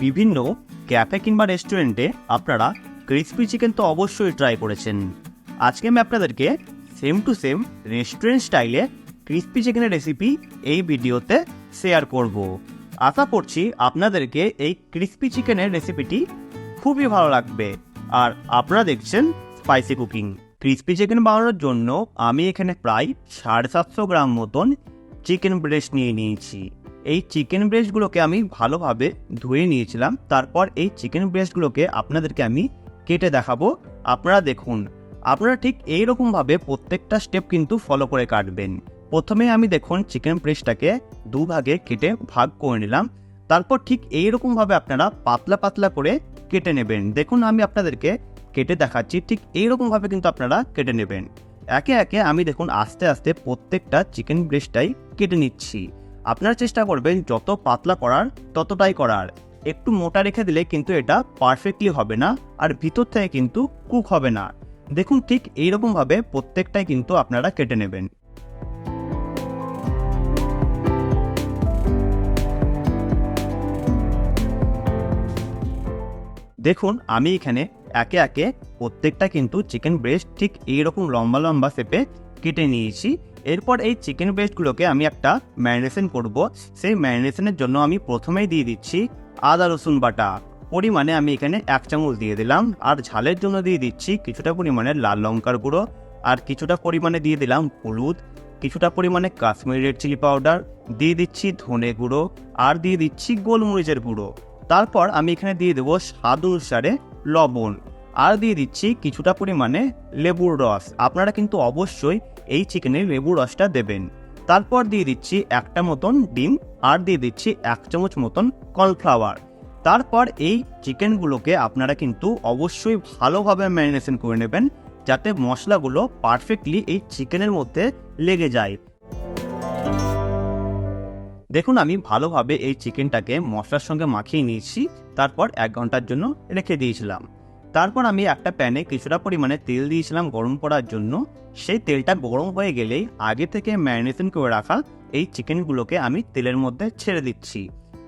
বিভিন্ন ক্যাফে কিংবা রেস্টুরেন্টে আপনারা ক্রিসপি চিকেন তো অবশ্যই ট্রাই করেছেন। আজকে আমি আপনাদেরকে সেম টু সেম রেস্টুরেন্ট স্টাইলে ক্রিসপি চিকেনের রেসিপি এই ভিডিওতে শেয়ার করব। আশা করছি আপনাদেরকে এই ক্রিসপি চিকেনের রেসিপিটি খুবই ভালো লাগবে। আর আপনারা দেখছেন স্পাইসি কুকিং ক্রিসপি চিকেন বানানোর জন্য আমি এখানে প্রায় সাড়ে সাতশো গ্রাম মতন চিকেন ব্রেস্ট নিয়ে নিয়েছি। এই চিকেন ব্রেস্টগুলোকে আমি ভালোভাবে ধুয়ে নিয়েছিলাম। তারপর এই চিকেন ব্রেস্টগুলোকে আপনাদেরকে আমি কেটে দেখাবো। আপনারা দেখুন, আপনারা ঠিক এইরকমভাবে প্রত্যেকটা স্টেপ কিন্তু ফলো করে কাটবেন। প্রথমে আমি দেখুন চিকেন ব্রেস্টটাকে দুভাগে কেটে ভাগ করে নিলাম। তারপর ঠিক এইরকমভাবে আপনারা পাতলা পাতলা করে কেটে নেবেন। দেখুন, আমি আপনাদেরকে কেটে দেখাচ্ছি, ঠিক এইরকমভাবে কিন্তু আপনারা কেটে নেবেন। একে একে আমি দেখুন আস্তে আস্তে প্রত্যেকটা চিকেন ব্রেস্টটাই কেটে নিচ্ছি। আপনারা চেষ্টা করবেন যত পাতলা করার, ততটাই করার। একটু মোটা রেখে দিলে কিন্তু এটা পারফেক্টলি হবে না, আর ভিতর থেকে কিন্তু কুক হবে না। দেখুন ঠিক এইরকমভাবে প্রত্যেকটাই কিন্তু আপনারা কেটে নেবেন। দেখুন, আমি এখানে একে একে প্রত্যেকটা কিন্তু চিকেন ব্রেস্ট ঠিক এইরকম লম্বা লম্বা শেপে কেটে নিয়েছি। এরপর এই চিকেন পেস্টগুলোকে আমি একটা ম্যারিনেশন করব। সেই ম্যারিনেশনের জন্য আমি প্রথমেই দিয়ে দিচ্ছি আদা, রসুন বাটা। পরিমাণে আমি এখানে এক চামচ দিয়ে দিলাম। আর ঝালের জন্য দিয়ে দিচ্ছি কিছুটা পরিমাণে লাল লঙ্কার গুঁড়ো। আর কিছুটা পরিমাণে দিয়ে দিলাম হলুদ। কিছুটা পরিমাণে কাশ্মীরি রেড চিলি পাউডার দিয়ে দিচ্ছি ধনে গুঁড়ো। আর দিয়ে দিচ্ছি গোলমরিচের গুঁড়ো। তারপর আমি এখানে দিয়ে দেবো স্বাদ অনুসারে লবণ। আর দিয়ে দিচ্ছি কিছুটা পরিমাণে লেবুর রস। আপনারা কিন্তু অবশ্যই এই চিকেনে লেবুর রসটা দেবেন। তারপর দিয়ে দিচ্ছি একটা মতন ডিম আর দিয়ে দিচ্ছি এক চামচ মতন কর্নফ্লাওয়ার। তারপর এই চিকেনগুলোকে আপনারা কিন্তু অবশ্যই ভালোভাবে ম্যারিনেশন করে নেবেন যাতে মশলাগুলো পারফেক্টলি এই চিকেনের মধ্যে লেগে যায়। দেখুন, আমি ভালোভাবে এই চিকেনটাকে মশলার সঙ্গে মাখিয়ে নিয়েছি। তারপর এক ঘণ্টার জন্য রেখে দিয়েছিলাম। তারপর আমি একটা প্যানে কিছুটা পরিমাণে তেল দিয়েছিলাম গরম করার জন্য। সেই তেলটা গরম হয়ে গেলেই আগে থেকে ম্যারিনেশন করে রাখা এই চিকেনগুলোকে আমি তেলের মধ্যে ছেড়ে দিচ্ছি।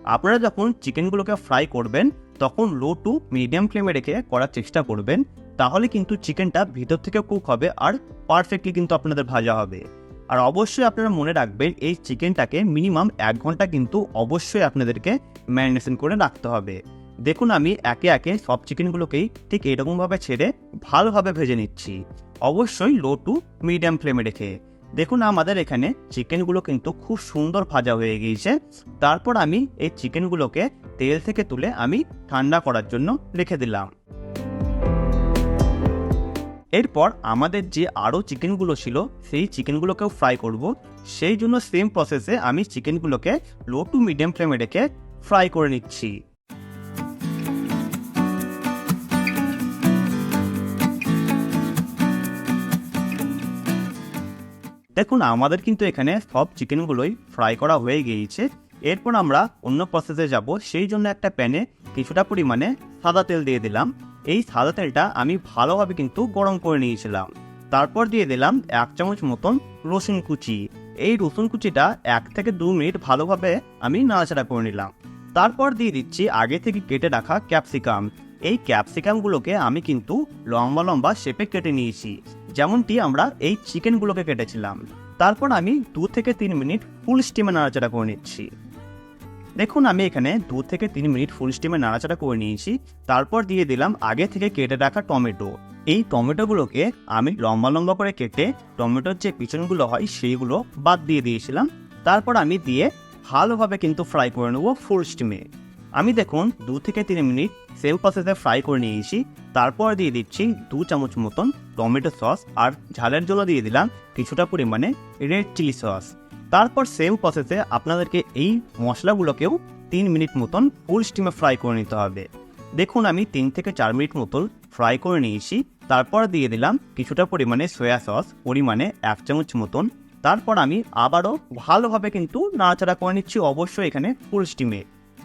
আপনারা যখন চিকেনগুলোকে ফ্রাই করবেন, তখন লো টু মিডিয়াম ফ্লেমে রেখে করার চেষ্টা করবেন, তাহলে কিন্তু চিকেনটা ভিতর থেকে কুক হবে আর পারফেক্টলি কিন্তু আপনাদের ভাজা হবে। আর অবশ্যই আপনারা মনে রাখবেন, এই চিকেনটাকে মিনিমাম এক ঘণ্টা কিন্তু অবশ্যই আপনাদেরকে ম্যারিনেশন করে রাখতে হবে। দেখুন আমি একে একে সব চিকেনগুলোকেই ঠিক এরকমভাবে ছেড়ে ভালোভাবে ভেজে নিচ্ছি। অবশ্যই লো টু মিডিয়াম ফ্লেমে রেখে। দেখুন আমাদের এখানে চিকেনগুলো কিন্তু খুব সুন্দর ভাজা হয়ে গিয়েছে। তারপর আমি এই চিকেনগুলোকে তেল থেকে তুলে আমি ঠান্ডা করার জন্য রেখে দিলাম। এরপর আমাদের যে আরও চিকেনগুলো ছিল, সেই চিকেনগুলোকেও ফ্রাই করব। সেই জন্য সেম প্রসেসে আমি চিকেনগুলোকে লো টু মিডিয়াম ফ্লেমে রেখে ফ্রাই করে নিচ্ছি। দেখুন, আমাদের কিন্তু এখানে সব চিকেনগুলোই ফ্রাই করা হয়ে গিয়েছে। এরপর আমরা অন্য প্রসেসে যাব। সেই জন্য একটা প্যানে কিছুটা পরিমাণে সাদা তেল দিয়ে দিলাম। এই সাদা তেলটা আমি ভালোভাবে কিন্তু গরম করে নিয়েছিলাম। তারপর দিয়ে দিলাম এক চামচ মতন রসুন কুচি। এই রসুন কুচিটা এক থেকে দু মিনিট ভালোভাবে আমি নাড়াচাড়া করে নিলাম। তারপর দিয়ে দিচ্ছি আগে থেকে কেটে রাখা ক্যাপসিকাম। এই ক্যাপসিকামগুলোকে আমি কিন্তু লম্বা লম্বা শেপে কেটে নিয়েছি। যেমনটি আমরা এই চিকেনগুলোকে কেটেছিলাম। তারপর আমি দু থেকে তিন মিনিট ফুল স্টিমে নাড়াচাড়া করে নিচ্ছি। দেখুন, আমি এখানে দু থেকে তিন মিনিট ফুল স্টিমে নাড়াচাড়া করে নিয়েছি। তারপর দিয়ে দিলাম আগে থেকে কেটে রাখা টমেটো। এই টমেটোগুলোকে আমি লম্বা লম্বা করে কেটে টমেটোর যে পিছনগুলো হয় সেইগুলো বাদ দিয়ে দিয়েছিলাম। তারপর আমি দিয়ে ভালোভাবে কিন্তু ফ্রাই করে নেব ফুল স্টিমে। আমি দেখুন দু থেকে তিন মিনিট সেম প্রসেসে ফ্রাই করে নিয়েছি, তারপর দিয়ে দিচ্ছি দু চামচ মতন টমেটো সস আর ঝালের জন্য দিয়ে দিলাম কিছুটা পরিমাণে রেড চিলি সস তারপর সেম প্রসেসে আপনাদেরকে এই মশলাগুলোকেও তিন মিনিট মতন ফুল স্টিমে ফ্রাই করে নিতে হবে। দেখুন আমি তিন থেকে চার মিনিট মতন ফ্রাই করে নিয়েছি, তারপর দিয়ে দিলাম কিছুটা পরিমাণে সয়া সস পরিমাণে এক চামচ মতন। তারপর আমি আবারও ভালোভাবে কিন্তু নাড়াচাড়া করে নিচ্ছি, অবশ্যই এখানে ফুল স্টিমে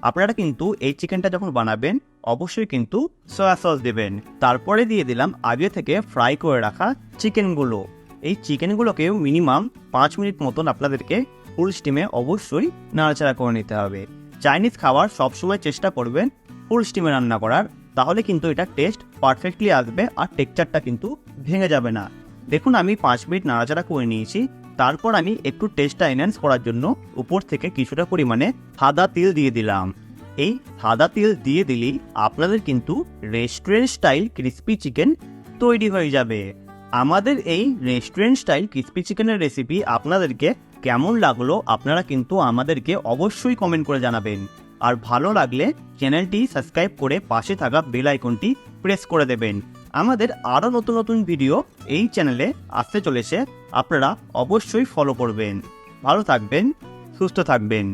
আপনারা কিন্তু এই চিকেনটা যখন বানাবেন, অবশ্যই কিন্তু সয়া সস দেবেন। তারপরে দিয়ে দিলাম আগে থেকে ফ্রাই করে রাখা চিকেনগুলো। এই চিকেনগুলোকেও মিনিমাম পাঁচ মিনিট মতন আপনাদেরকে ফুল স্টিমে অবশ্যই নাড়াচাড়া করে নিতে হবে। চাইনিজ খাবার সবসময় চেষ্টা করবেন ফুল স্টিমে রান্না করার। তাহলে কিন্তু এটা টেস্ট পারফেক্টলি আসবে আর টেক্সচারটা কিন্তু ভেঙে যাবে না। দেখুন, আমি পাঁচ মিনিট নাড়াচাড়া করে নিয়েছি। তারপর আমি একটু টেস্টটা এনহ্যান্স করার জন্য উপর থেকে কিছুটা পরিমাণে সাদা তিল দিয়ে দিলাম। এই সাদা তিল দিয়ে দিলেই আপনাদের কিন্তু রেস্টুরেন্ট স্টাইল ক্রিস্পি চিকেন তৈরি হয়ে যাবে। আমাদের এই রেস্টুরেন্ট স্টাইল ক্রিস্পি চিকেনের রেসিপি আপনাদেরকে কেমন লাগল আপনারা কিন্তু আমাদেরকে অবশ্যই কমেন্ট করে জানাবেন। আর ভালো লাগলে চ্যানেলটি সাবস্ক্রাইব করে পাশে থাকা বেল আইকনটি প্রেস করে দেবেন। আমাদের আরও নতুন নতুন ভিডিও এই চ্যানেলে আসতে চলেছে। আপনারা অবশ্যই ফলো করবেন। ভালো থাকবেন, সুস্থ থাকবেন।